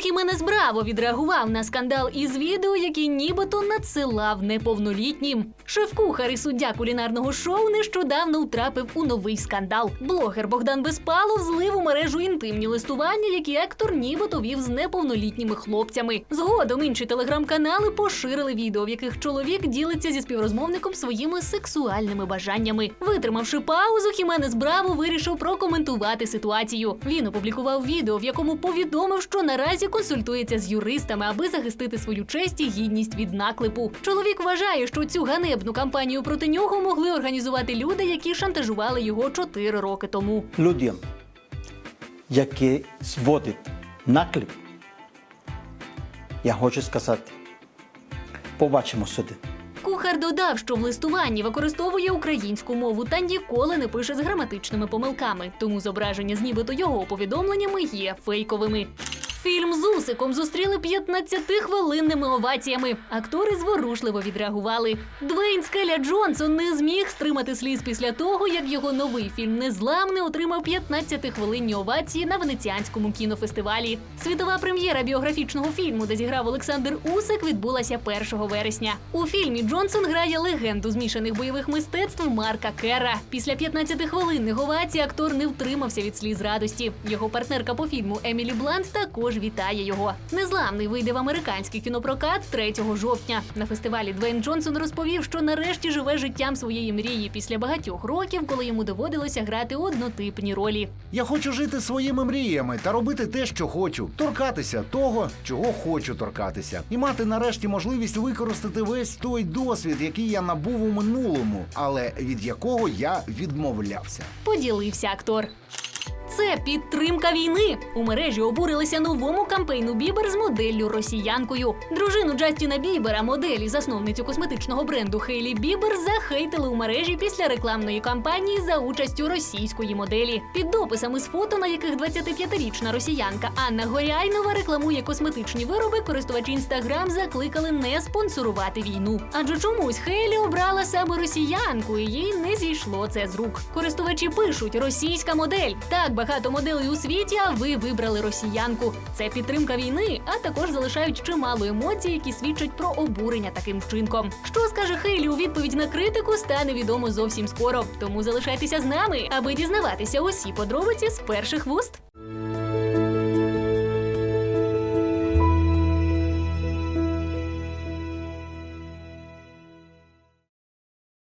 Хіменес Браво відреагував на скандал із відео, який нібито надсилав неповнолітнім. Шеф-кухар і суддя кулінарного шоу нещодавно втрапив у новий скандал. Блогер Богдан Безпалов злив у мережу інтимні листування, які актор нібито вів з неповнолітніми хлопцями. Згодом інші телеграм-канали поширили відео, в яких чоловік ділиться зі співрозмовником своїми сексуальними бажаннями. Витримавши паузу, Хіменес Браво вирішив прокоментувати ситуацію. Він опублікував відео, в якому повідомив, що наразі консультується з юристами, аби захистити свою честь і гідність від наклепу. Чоловік вважає, що цю ганебну кампанію проти нього могли організувати люди, які шантажували його 4 роки тому. людям, які зводять наклеп, я хочу сказати, побачимо сюди. Кухар додав, що в листуванні використовує українську мову та ніколи не пише з граматичними помилками, тому зображення з нібито його повідомленнями є фейковими. Фільм з Усиком зустріли 15-хвилинними оваціями. Актори зворушливо відреагували. Двейн Скеля Джонсон не зміг стримати сліз після того, як його новий фільм Незламний отримав 15-хвилинні овації на венеціанському кінофестивалі. Світова прем'єра біографічного фільму, де зіграв Олександр Усик, відбулася 1 вересня. У фільмі Джонсон грає легенду змішаних бойових мистецтв Марка Кера. Після 15-хвилинних овацій актор не втримався від сліз радості. Його партнерка по фільму Емілі Блант також вітає його. Незламний вийде в американський кінопрокат 3 жовтня. На фестивалі Двейн Джонсон розповів, що нарешті живе життям своєї мрії після багатьох років, коли йому доводилося грати однотипні ролі. Я хочу жити своїми мріями та робити те, що хочу, торкатися того, чого хочу торкатися, і мати нарешті можливість використати весь той досвід, який я набув у минулому, але від якого я відмовлявся. Поділився актор. Це підтримка війни. У мережі обурилися новому кампейну Бібер з моделлю росіянкою. Дружину Джастіна Бібера, моделі, засновницю косметичного бренду Хейлі Бібер, захейтили у мережі після рекламної кампанії за участю російської моделі. Під дописами з фото, на яких 25-річна росіянка Анна Горяйнова рекламує косметичні вироби, користувачі інстаграм закликали не спонсорувати війну. Адже чомусь Хейлі обрала саме росіянку, і їй не зійшло це з рук. Користувачі пишуть російська модель. Так багато моделей у світі, а ви вибрали росіянку. Це підтримка війни, а також залишають чимало емоцій, які свідчать про обурення таким вчинком. Що скаже Хейлі у відповідь на критику, стане відомо зовсім скоро. Тому залишайтеся з нами, аби дізнаватися усі подробиці з перших вуст.